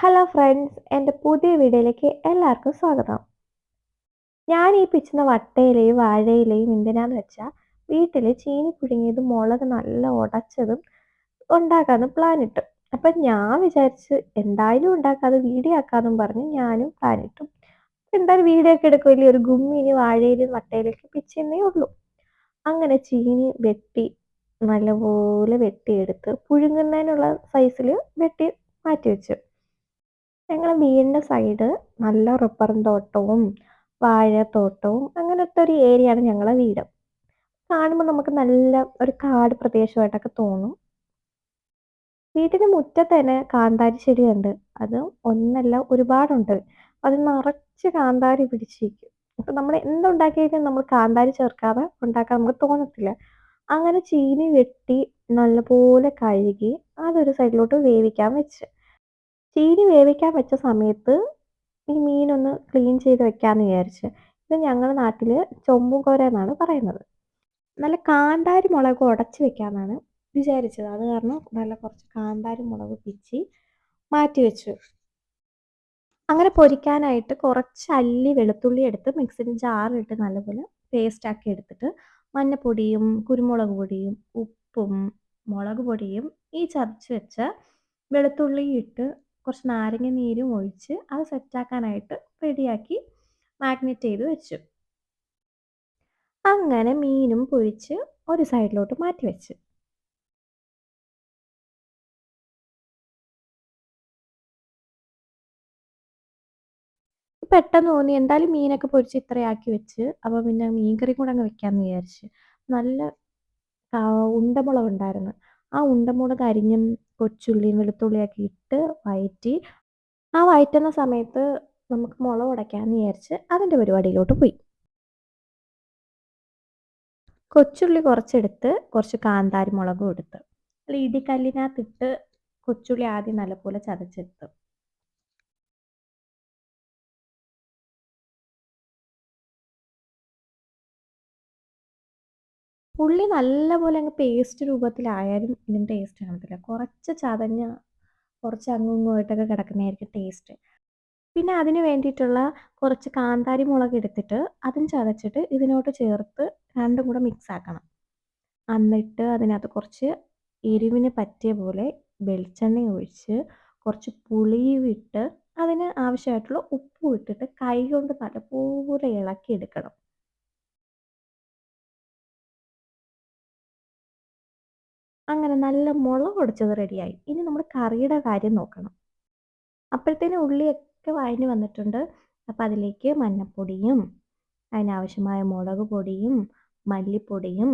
Hello friends എന്റെ പുതിയ വീഡിയോയിലേക്ക് എല്ലാവർക്കും സ്വാഗതം. ഞാൻ ഈ പിച്ചുന്ന വട്ടയിലയും വാഴയിലയും എന്തിനാന്ന് വെച്ചാൽ വീട്ടിൽ ചീനി പുഴുങ്ങിയതും മുളക് നല്ല ഉടച്ചതും ഉണ്ടാക്കാമെന്ന് പ്ലാൻ ഇട്ടു. അപ്പം ഞാൻ വിചാരിച്ച് എന്തായാലും ഉണ്ടാക്കാതെ വീഡിയോ ആക്കാമെന്നും പറഞ്ഞ് ഞാനും പ്ലാൻ ഇട്ടു. എന്തായാലും വീഡിയോ ഒക്കെ എടുക്കുമല്ലേ ഒരു ഗുമ്മിനി വാഴയിലും വട്ടയിലേക്ക് പിച്ചെന്നേ ഉള്ളൂ. അങ്ങനെ ചീനി വെട്ടി നല്ലപോലെ വെട്ടിയെടുത്ത് പുഴുങ്ങുന്നതിനുള്ള സൈസിൽ വെട്ടി മാറ്റി വെച്ചു. ഞങ്ങളെ വീടിന്റെ സൈഡ് നല്ല റബ്ബറും തോട്ടവും വാഴത്തോട്ടവും അങ്ങനത്തെ ഒരു ഏരിയയാണ് ഞങ്ങളെ വീട്. കാണുമ്പോൾ നമുക്ക് നല്ല ഒരു കാട് പ്രദേശമായിട്ടൊക്കെ തോന്നും. വീട്ടിന് മുറ്റത്ത് തന്നെ കാന്താരി ചെടിയുണ്ട്. അത് ഒന്നല്ല ഒരുപാടുണ്ട്. അത് നിറച്ച് കാന്താരി പിടിച്ചിരിക്കും. അപ്പം നമ്മൾ എന്തുണ്ടാക്കിയാലും നമ്മൾ കാന്താരി ചേർക്കാതെ ഉണ്ടാക്കാൻ നമുക്ക് തോന്നത്തില്ല. അങ്ങനെ ചീനി വെട്ടി നല്ലപോലെ കഴുകി അതൊരു സൈഡിലോട്ട് വേവിക്കാൻ വെച്ച്. ചീനി വേവിക്കാൻ വെച്ച സമയത്ത് ഈ മീനൊന്ന് ക്ലീൻ ചെയ്ത് വെക്കാമെന്ന് വിചാരിച്ച്. ഇത് ഞങ്ങളുടെ നാട്ടിൽ ചൊമ്പും കോര എന്നാണ് പറയുന്നത്. നല്ല കാന്താരി മുളക് ഉടച്ച് വെക്കാമെന്നാണ് വിചാരിച്ചത്. അത് കാരണം നല്ല കുറച്ച് കാന്താരി മുളക് പിച്ചി മാറ്റി വെച്ചു. അങ്ങനെ പൊരിക്കാനായിട്ട് കുറച്ച് അല്ലി വെളുത്തുള്ളി എടുത്ത് മിക്സിന്റെ ജാറിലിട്ട് നല്ലപോലെ പേസ്റ്റാക്കി എടുത്തിട്ട് മഞ്ഞപ്പൊടിയും കുരുമുളക് പൊടിയും ഉപ്പും മുളക് പൊടിയും ഈ ചതച്ച് വെച്ച വെളുത്തുള്ളി ഇട്ട് കുറച്ച് നാരങ്ങ നീരും ഒഴിച്ച് അത് സെറ്റാക്കാനായിട്ട് റെഡിയാക്കി മാഗ്നേറ്റ് ചെയ്ത് വെച്ചു. അങ്ങനെ മീനും പൊരിച്ച് ഒരു സൈഡിലോട്ട് മാറ്റി വെച്ച്. പെട്ടെന്ന് തോന്നി എന്തായാലും മീനൊക്കെ പൊരിച്ച് ഇത്രയാക്കി വെച്ച് അപ്പോൾ പിന്നെ മീൻകറി കൂടെ അങ്ങ് വെക്കാന്ന് വിചാരിച്ച്. നല്ല ഉണ്ടമുളക് ഉണ്ടായിരുന്നു ആ ഉണ്ടമുളക് അരിഞ്ഞും കൊച്ചുള്ളിയും വെളുത്തുള്ളിയൊക്കെ ഇട്ട് വഴറ്റി ആ വഴറ്റുന്ന സമയത്ത് നമുക്ക് മുളക് ഉടയ്ക്കാമെന്ന് വിചാരിച്ച് അതിന്റെ പരിപാടിയിലോട്ട് പോയി. കൊച്ചുള്ളി കുറച്ചെടുത്ത് കുറച്ച് കാന്താരി മുളകും എടുത്ത് ഇടിക്കല്ലിനകത്തിട്ട് കൊച്ചുള്ളി ആദ്യം നല്ലപോലെ ചതച്ചെടുത്ത്. ഉള്ളി നല്ലപോലെ അങ്ങ് പേസ്റ്റ് രൂപത്തിലായാലും ഇതിന് ടേസ്റ്റ് കാണത്തില്ല. കുറച്ച് ചതഞ്ഞ കുറച്ച് അങ്ങും ഇങ്ങുമായിട്ടൊക്കെ കിടക്കുന്നതായിരിക്കും ടേസ്റ്റ് പിന്നെ അതിന് വേണ്ടിയിട്ടുള്ള കുറച്ച് കാന്താരി മുളക് എടുത്തിട്ട് അതും ചതച്ചിട്ട് ഇതിനോട്ട് ചേർത്ത് രണ്ടും കൂടെ മിക്സ് ആക്കണം. എന്നിട്ട് അതിനകത്ത് കുറച്ച് എരിവിന് പറ്റിയ പോലെ വെളിച്ചെണ്ണ ഒഴിച്ച് കുറച്ച് പുളിയും ഇട്ട് അതിന് ആവശ്യമായിട്ടുള്ള ഉപ്പും ഇട്ടിട്ട് കൈ കൊണ്ട് നല്ലപോലെ ഇളക്കി എടുക്കണം അങ്ങനെ നല്ല മുളക് പൊടിച്ചത് റെഡിയായി ഇനി നമ്മൾ കറിയുടെ കാര്യം നോക്കണം. അപ്പോഴത്തേനും ഉള്ളിയൊക്കെ വഴഞ്ഞ് വന്നിട്ടുണ്ട്. അപ്പം അതിലേക്ക് മഞ്ഞൾപ്പൊടിയും അതിനാവശ്യമായ മുളക് പൊടിയും മല്ലിപ്പൊടിയും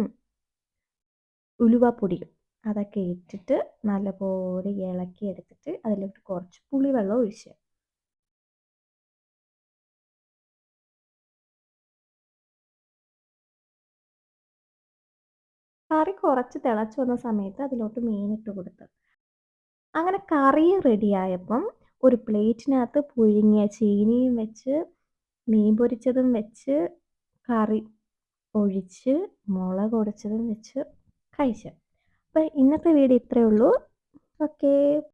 ഉലുവപ്പൊടിയും അതൊക്കെ ഇട്ടിട്ട് നല്ലപോലെ ഇളക്കി എടുത്തിട്ട് അതിലോട്ട് കുറച്ച് പുളിവെള്ളം ഒഴിച്ച് കറി കുറച്ച് തിളച്ച് വന്ന സമയത്ത് അതിലോട്ട് മീനിട്ട് കൊടുത്തു. അങ്ങനെ കറി റെഡിയായപ്പം ഒരു പ്ലേറ്റിനകത്ത് പുഴുങ്ങിയ ചീനിയും വെച്ച് മീൻ പൊരിച്ചതും വെച്ച് കറി ഒഴിച്ച് മുളക് ഒടിച്ചതും വെച്ച് കഴിച്ചു. അപ്പം ഇന്നത്തെ വീഡിയോ ഇത്രയേ ഉള്ളൂ. ഓക്കേ.